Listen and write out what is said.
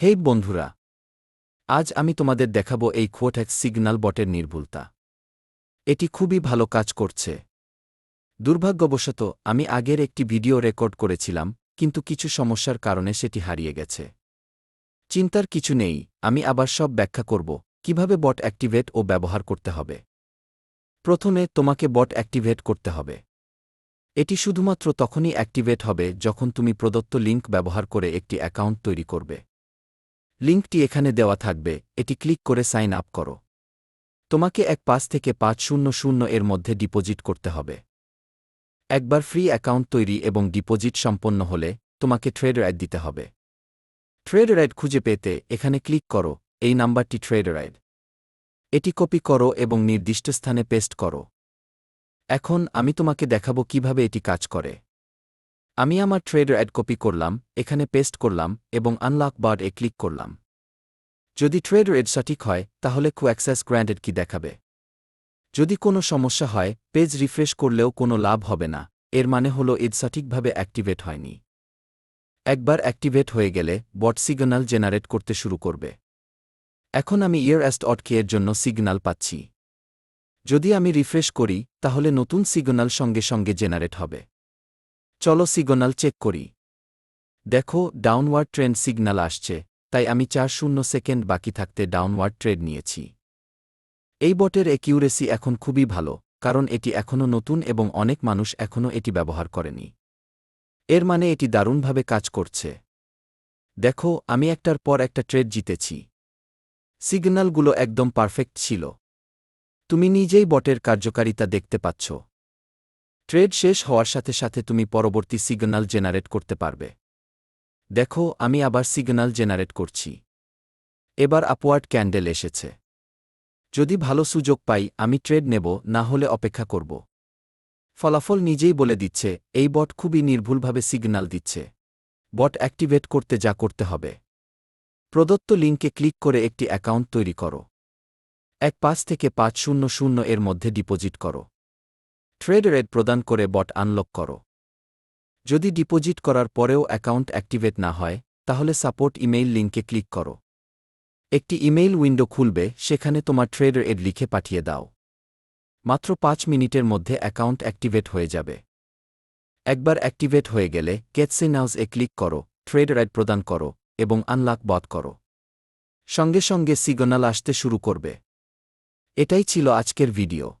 হেই বন্ধুরা, আজ আমি তোমাদের দেখাবো এই খোট্যাক্স সিগন্যাল বটের নির্ভুলতা। এটি খুবই ভালো কাজ করছে। দুর্ভাগ্যবশত, আমি আগের একটি ভিডিও রেকর্ড করেছিলাম, কিন্তু কিছু সমস্যার কারণে সেটি হারিয়ে গেছে। চিন্তার কিছু নেই, আমি আবার সব ব্যাখ্যা করব, কীভাবে বট অ্যাক্টিভেট ও ব্যবহার করতে হবে। প্রথমে, তোমাকে বট অ্যাক্টিভেট করতে হবে। এটি শুধুমাত্র তখনই অ্যাক্টিভেট হবে যখন তুমি প্রদত্ত লিঙ্ক ব্যবহার করে একটি অ্যাকাউন্ট তৈরি করবে। লিঙ্কটি এখানে দেওয়া থাকবে, এটি ক্লিক করে সাইন আপ করো। তোমাকে এক পাঁচ থেকে পাঁচ শূন্য শূন্য এর মধ্যে ডিপোজিট করতে হবে। একবার ফ্রি অ্যাকাউন্ট তৈরি এবং ডিপোজিট সম্পন্ন হলে, তোমাকে ট্রেড রাইড দিতে হবে। ট্রেড রাইড খুঁজে পেতে এখানে ক্লিক করো, এই নাম্বারটি ট্রেড রাইড। এটি কপি করো এবং নির্দিষ্ট স্থানে পেস্ট করো। এখন আমি তোমাকে দেখাবো কীভাবে এটি কাজ করে। আমি আমার ট্রেড অ্যাড কপি করলাম, এখানে পেস্ট করলাম এবং আনলক বার্ড এ ক্লিক করলাম। যদি ট্রেড রেড সঠিক হয়, তাহলে কু অ্যাক্সেস গ্র্যান্ডেড কি দেখাবে? যদি কোনো সমস্যা হয়, পেজ রিফ্রেশ করলেও কোনো লাভ হবে না, এর মানে হলো এড সঠিকভাবে অ্যাক্টিভেট হয়নি। একবার অ্যাক্টিভেট হয়ে গেলে, বট সিগন্যাল জেনারেট করতে শুরু করবে। এখন আমি ইয়ার অ্যাস্ট অটকে এর জন্য সিগন্যাল পাচ্ছি। যদি আমি রিফ্রেশ করি, তাহলে নতুন সিগন্যাল সঙ্গে সঙ্গে জেনারেট হবে। চলো সিগন্যাল চেক করি। দেখো ডাউনওয়ার্ড ট্রেন্ড সিগন্যাল আসছে, তাই আমি চার শূন্য সেকেন্ড বাকি থাকতে ডাউনওয়ার্ড ট্রেড নিয়েছি। এই বটের একিউরেসি এখন খুবই ভালো, কারণ এটি এখনও নতুন এবং অনেক মানুষ এখনও এটি ব্যবহার করেনি। এর মানে এটি দারুণভাবে কাজ করছে। দেখো, আমি একটার পর একটা ট্রেড জিতেছি। সিগন্যালগুলো একদম পারফেক্ট ছিল। তুমি নিজেই বটের কার্যকারিতা দেখতে পাচ্ছ। ট্রেড শেষ হওয়ার সাথে সাথে তুমি পরবর্তী সিগন্যাল জেনারেট করতে পারবে। দেখো, আমি আবার সিগন্যাল জেনারেট করছি। এবার আপওয়ার্ড ক্যান্ডেল এসেছে। যদি ভালো সুযোগ পাই, আমি ট্রেড নেব, না হলে অপেক্ষা করব। ফলাফল নিজেই বলে দিচ্ছে, এই বট খুবই নির্ভুলভাবে সিগন্যাল দিচ্ছে। বট অ্যাক্টিভেট করতে যা করতে হবে। প্রদত্ত লিঙ্কে ক্লিক করে একটি অ্যাকাউন্ট তৈরি করো। এক পাঁচ থেকে পাঁচ শূন্য শূন্য এর মধ্যে ডিপোজিট করো। ট্রেড রেড প্রদান করে বট আনলক করো। যদি ডিপোজিট করার পরেও অ্যাকাউন্ট অ্যাক্টিভেট না হয়, তাহলে সাপোর্ট ইমেইল লিঙ্কে ক্লিক করো। একটি ইমেইল উইন্ডো খুলবে, সেখানে তোমার ট্রেডার এড লিখে পাঠিয়ে দাও। মাত্র পাঁচ মিনিটের মধ্যে অ্যাকাউন্ট অ্যাক্টিভেট হয়ে যাবে। একবার অ্যাক্টিভেট হয়ে গেলে কেটসে নাউজ এ ক্লিক করো, ট্রেড রাইড প্রদান করো, এবং আনলাক বট করো। সঙ্গে সঙ্গে সিগনাল আসতে শুরু করবে। এটাই ছিল আজকের ভিডিও।